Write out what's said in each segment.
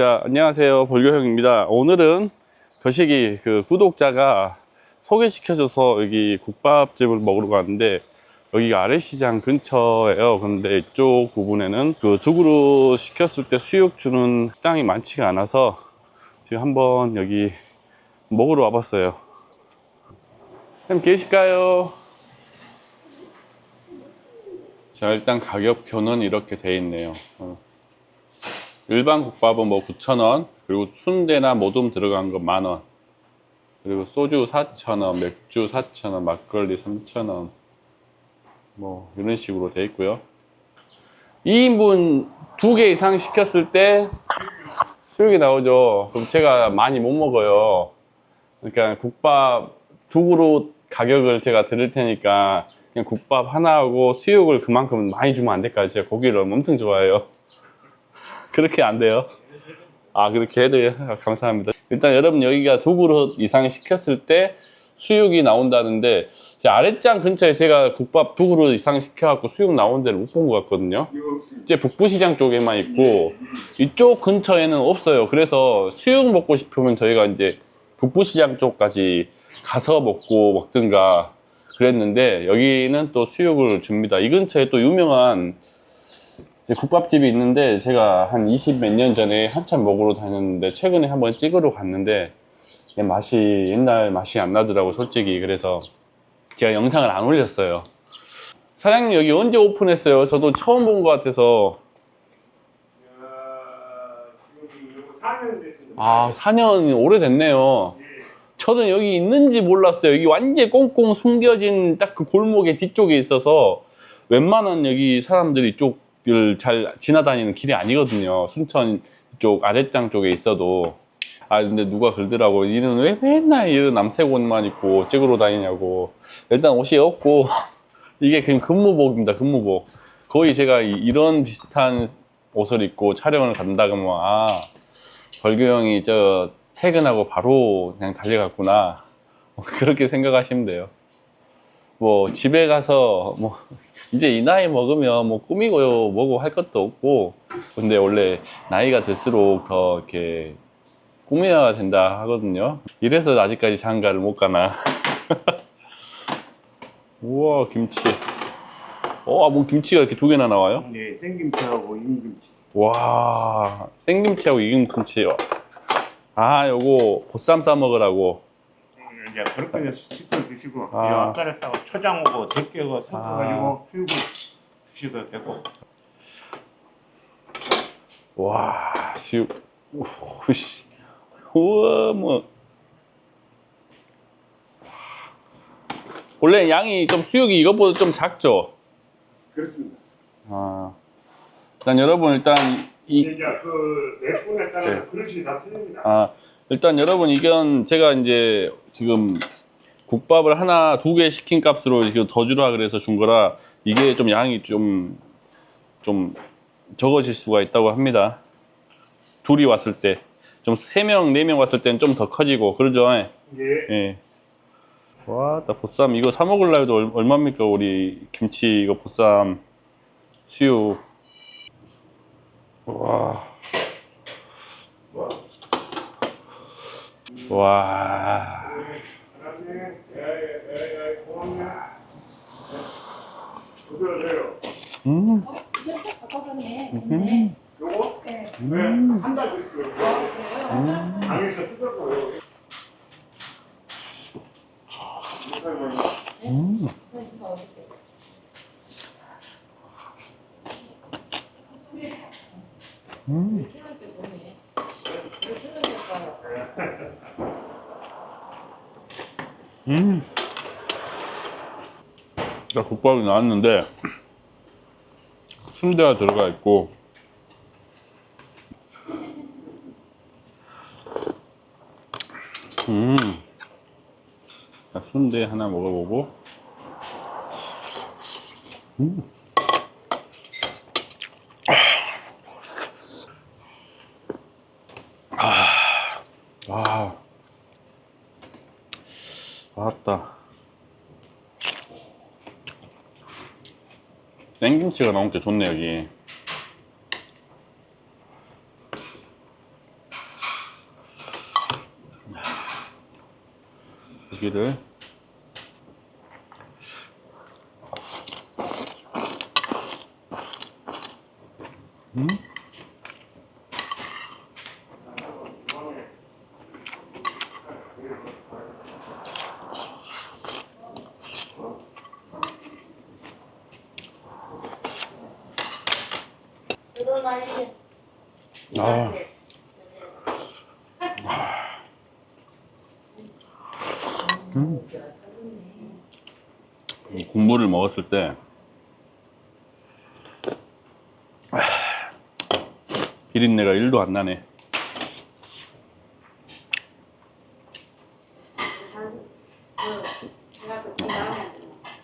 자, 안녕하세요. 볼교형입니다. 오늘은 거시기 그 구독자가 소개시켜줘서 여기 국밥집을 먹으러 갔는데 여기가 아래시장 근처예요. 근데 이쪽 부분에는 그 두그루 시켰을 때 수육 주는 식당이 많지가 않아서 지금 한번 여기 먹으러 와봤어요. 선생님 계실까요? 자, 일단 가격표는 이렇게 돼 있네요. 어. 일반 국밥은 뭐 9,000원, 그리고 순대나 모둠 들어간 거 만원, 그리고 소주 4,000원, 맥주 4,000원, 막걸리 3,000원, 뭐 이런 식으로 돼 있고요. 2인분 두 개 이상 시켰을 때 수육이 나오죠. 그럼 제가 많이 못 먹어요. 그러니까 국밥 두 그릇 가격을 제가 드릴 테니까 그냥 국밥 하나하고 수육을 그만큼 많이 주면 안 될까요? 제가 고기를 엄청 좋아해요. 그렇게 안 돼요. 아, 그렇게 해도 아, 감사합니다. 일단 여러분 여기가 두 그릇 이상 시켰을 때 수육이 나온다는데 제 아랫장 근처에 제가 국밥 두 그릇 이상 시켜갖고 수육 나온 데를 못 본 것 같거든요. 이제 북부시장 쪽에만 있고 이쪽 근처에는 없어요. 그래서 수육 먹고 싶으면 저희가 이제 북부시장 쪽까지 가서 먹고 먹든가 그랬는데 여기는 또 수육을 줍니다. 이 근처에 또 유명한 국밥집이 있는데 제가 한 20 몇 년 전에 한참 먹으러 다녔는데 최근에 한번 찍으러 갔는데 맛이 옛날 맛이 안 나더라고 솔직히 그래서 제가 영상을 안 올렸어요. 사장님 여기 언제 오픈했어요? 저도 처음 본 것 같아서 지금 4년 됐습니다. 아 4년 오래됐네요. 저는 여기 있는지 몰랐어요. 여기 완전 꽁꽁 숨겨진 딱 그 골목의 뒤쪽에 있어서 웬만한 여기 사람들이 이쪽 을잘 지나다니는 길이 아니거든요. 순천 쪽 아랫장 쪽에 있어도. 아 근데 누가 그러더라고. 니는 왜 맨날 이런 남색 옷만 입고 찍으러 다니냐고. 일단 옷이 없고 이게 그냥 근무복입니다. 근무복. 거의 제가 이- 이런 비슷한 옷을 입고 촬영을 간다 그러면 아 벌교 형이 저 퇴근하고 바로 그냥 달려갔구나. 그렇게 생각하시면 돼요. 뭐 집에 가서 뭐 이제 이 나이 먹으면 뭐 꾸미고 뭐고 할 것도 없고 근데 원래 나이가 들수록 더 이렇게 꾸며야 된다 하거든요. 이래서 아직까지 장가를 못 가나. 우와 김치. 어, 뭐 김치가 이렇게 두 개나 나와요? 네, 생김치하고 인김치. 와 생김치하고 익은김치 아 요거 보쌈 싸 먹으라고 이제 그렇게 해서 시켜 드시고 아. 이 앞살에다가 초장하고 들깨가 섞어가지고 수육을 드셔도 되고 와 수육 오씨 우와 뭐 원래 양이 좀 수육이 이것보다 좀 작죠 그렇습니다. 아 일단 여러분 일단 이 이제 그몇 분에 따라서 네. 그릇이 다 틀립니다. 아, 일단 여러분 이건 제가 이제 지금 국밥을 하나 두 개 시킨 값으로 이거 더 주라 그래서 준 거라 이게 좀 양이 좀좀 적어질 수가 있다고 합니다. 둘이 왔을 때 좀 세 명, 네 명 왔을 때는 좀 더 커지고 그러죠. 예. 예. 와, 나 보쌈 이거 사 먹을 날도 얼- 얼마입니까? 우리 김치 이거 보쌈 수육. 와. 와. 부드러워요. 음. 음. 요거? 음. 뜯었고요. 음. 음. 음. 자, 국밥이 나왔는데 순대가 들어가 있고 음. 자, 순대 하나 먹어보고 음. 생김치가 나온 게 좋네 여기. 여기를 아. 음. 이 국물을 먹었을 때 아, 비린내가 1도 안 나네.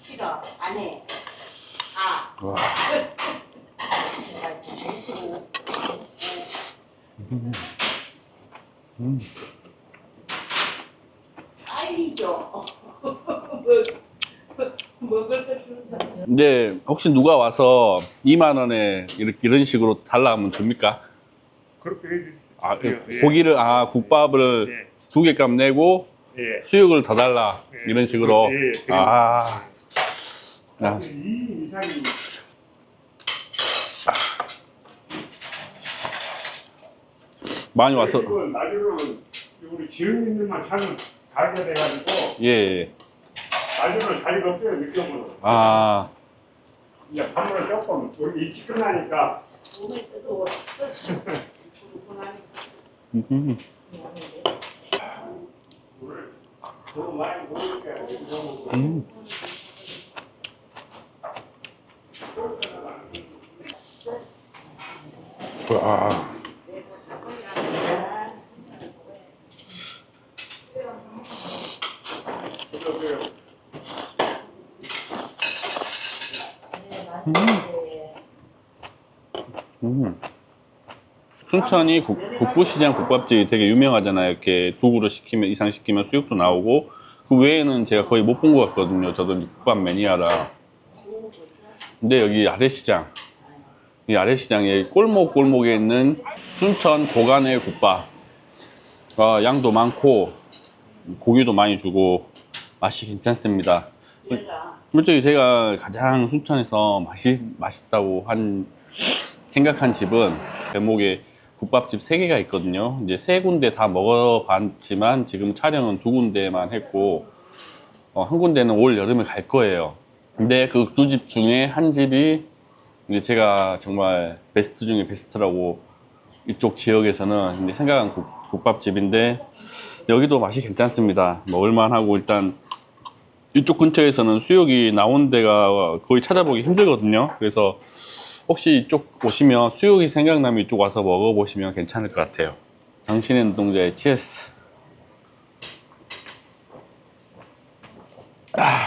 싫어 안 해. 아. 와. 음. 줘. 먹을 거 준다. 근데 혹시 누가 와서 2만 원에 이렇게 이런 식으로 달라 하면 줍니까? 그렇게. 아, 그 예. 고기를 아 국밥을 예. 두 개값 내고 예. 수육을 더 달라 예. 이런 식으로 예, 예. 아, 아, 이 이상이 많이 와서 이거 나중에는 우리 지은님들만 사는 가게 돼가지고 예, 예. 나중에는 자리가 없어요 느껴보면 아 이제 밥을 조금 우리 일찍 끝나니까 몸에 뜨거워. 음, 오늘 너무 많이 모이니까 음. 와. 음. 순천이 국, 북부시장 국밥집이 되게 유명하잖아요. 이렇게 두 그릇 시키면 이상 시키면 수육도 나오고 그 외에는 제가 거의 못 본 것 같거든요. 저도 국밥 매니아라. 근데 여기 아래시장, 이 아래시장에 골목 골목에 있는 순천 도간의 국밥. 아, 양도 많고 고기도 많이 주고 맛이 괜찮습니다. 솔직히 제가 가장 순천에서 맛이 맛있다고 한 생각한 집은 대목에 국밥집 세 개가 있거든요. 이제 세 군데 다 먹어봤지만 지금 촬영은 두 군데만 했고 어, 한 군데는 올 여름에 갈 거예요. 근데 그 두 집 중에 한 집이 이제 제가 정말 베스트 중에 베스트라고 이쪽 지역에서는 생각한 국, 국밥집인데 여기도 맛이 괜찮습니다. 먹을만하고 일단 이쪽 근처에서는 수육이 나온 데가 거의 찾아보기 힘들거든요. 그래서 혹시 이쪽 오시면 수육이 생각나면 이쪽 와서 먹어보시면 괜찮을 것 같아요. 당신의 눈동자의 치스. 아.